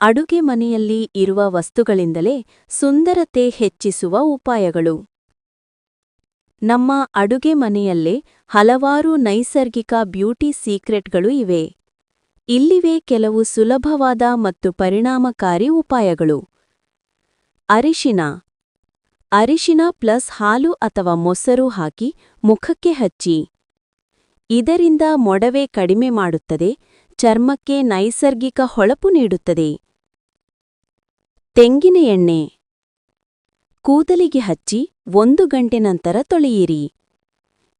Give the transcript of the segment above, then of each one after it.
ಅಡುಗೆ ಮನೆಯಲ್ಲಿ ಇರುವ ವಸ್ತುಗಳಿಂದಲೇ ಸುಂದರತೆ ಹೆಚ್ಚಿಸುವ ಉಪಾಯಗಳು. ನಮ್ಮ ಅಡುಗೆ ಮನೆಯಲ್ಲೇ ಹಲವಾರು ನೈಸರ್ಗಿಕ ಬ್ಯೂಟಿ ಸೀಕ್ರೆಟ್ಗಳು ಇವೆ. ಇಲ್ಲಿವೆ ಕೆಲವು ಸುಲಭವಾದ ಮತ್ತು ಪರಿಣಾಮಕಾರಿ ಉಪಾಯಗಳು. ಅರಿಶಿನ. ಅರಿಶಿನ ಪ್ಲಸ್ ಹಾಲು ಅಥವಾ ಮೊಸರು ಹಾಕಿ ಮುಖಕ್ಕೆ ಹಚ್ಚಿ. ಇದರಿಂದ ಮೊಡವೆ ಕಡಿಮೆ ಮಾಡುತ್ತದೆ, ಚರ್ಮಕ್ಕೆ ನೈಸರ್ಗಿಕ ಹೊಳಪು ನೀಡುತ್ತದೆ. ತೆಂಗಿನ ಎಣ್ಣೆ. ಕೂದಲಿಗೆ ಹಚ್ಚಿ ಒಂದು ಗಂಟೆ ನಂತರ ತೊಳೆಯಿರಿ.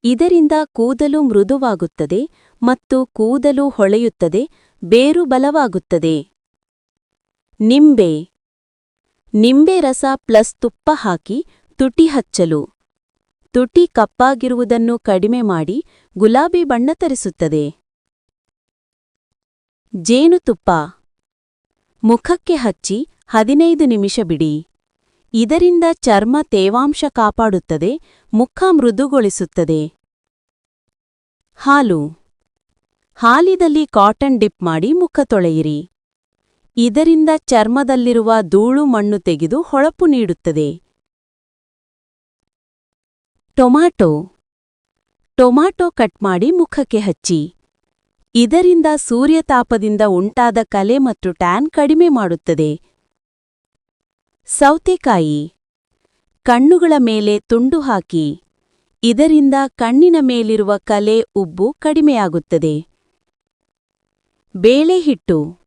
ಇದರಿಂದ ಕೂದಲು ಮೃದುವಾಗುತ್ತದೆ ಮತ್ತು ಕೂದಲು ಹೊಳೆಯುತ್ತದೆ, ಬೇರು ಬಲವಾಗುತ್ತದೆ. ನಿಂಬೆ. ನಿಂಬೆ ರಸ ಪ್ಲಸ್ ತುಪ್ಪ ಹಾಕಿ ತುಟಿ ಹಚ್ಚಲು. ತುಟಿ ಕಪ್ಪಾಗಿರುವುದನ್ನು ಕಡಿಮೆ ಮಾಡಿ ಗುಲಾಬಿ ಬಣ್ಣ ತರಿಸುತ್ತದೆ. ಜೇನುತುಪ್ಪ. ಮುಖಕ್ಕೆ ಹಚ್ಚಿ ಹದಿನೈದು ನಿಮಿಷ ಬಿಡಿ. ಇದರಿಂದ ಚರ್ಮ ತೇವಾಂಶ ಕಾಪಾಡುತ್ತದೆ, ಮುಖ ಮೃದುಗೊಳಿಸುತ್ತದೆ. ಹಾಲು. ಹಾಲಿದಲ್ಲಿ ಕಾಟನ್ ಡಿಪ್ ಮಾಡಿ ಮುಖ ತೊಳೆಯಿರಿ. ಇದರಿಂದ ಚರ್ಮದಲ್ಲಿರುವ ಧೂಳು ಮಣ್ಣು ತೆಗೆದು ಹೊಳಪು ನೀಡುತ್ತದೆ. ಟೊಮಾಟೊ. ಟೊಮಾಟೊ ಕಟ್ ಮಾಡಿ ಮುಖಕ್ಕೆ ಹಚ್ಚಿ. ಇದರಿಂದ ಸೂರ್ಯತಾಪದಿಂದ ಉಂಟಾದ ಕಲೆ ಮತ್ತು ಟ್ಯಾನ್ ಕಡಿಮೆ ಮಾಡುತ್ತದೆ. ಸೌತೆಕಾಯಿ. ಕಣ್ಣುಗಳ ಮೇಲೆ ತುಂಡು ಹಾಕಿ. ಇದರಿಂದ ಕಣ್ಣಿನ ಮೇಲಿರುವ ಕಲೆ ಉಬ್ಬು ಕಡಿಮೆಯಾಗುತ್ತದೆ. ಬೇಳೆಹಿಟ್ಟು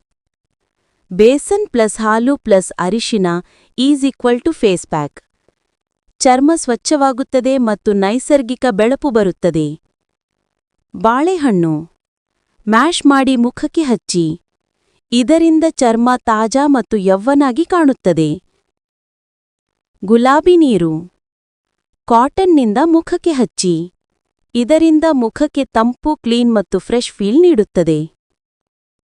ಬೇಸನ್ ಪ್ಲಸ್ ಹಾಲು ಪ್ಲಸ್ ಅರಿಶಿನ is equal to face pack. ಚರ್ಮ ಸ್ವಚ್ಛವಾಗುತ್ತದೆ ಮತ್ತು ನೈಸರ್ಗಿಕ ಬೆಳಪು ಬರುತ್ತದೆ. ಬಾಳೆಹಣ್ಣು. ಮ್ಯಾಶ್ ಮಾಡಿ ಮುಖಕ್ಕೆ ಹಚ್ಚಿ. ಇದರಿಂದ ಚರ್ಮ ತಾಜಾ ಮತ್ತು ಯವ್ವನಾಗಿ ಕಾಣುತ್ತದೆ. ಗುಲಾಬಿ ನೀರು. ಕಾಟನ್ನಿಂದ ಮುಖಕ್ಕೆ ಹಚ್ಚಿ. ಇದರಿಂದ ಮುಖಕ್ಕೆ ತಂಪು ಕ್ಲೀನ್ ಮತ್ತು ಫ್ರೆಶ್ ಫೀಲ್ ನೀಡುತ್ತದೆ.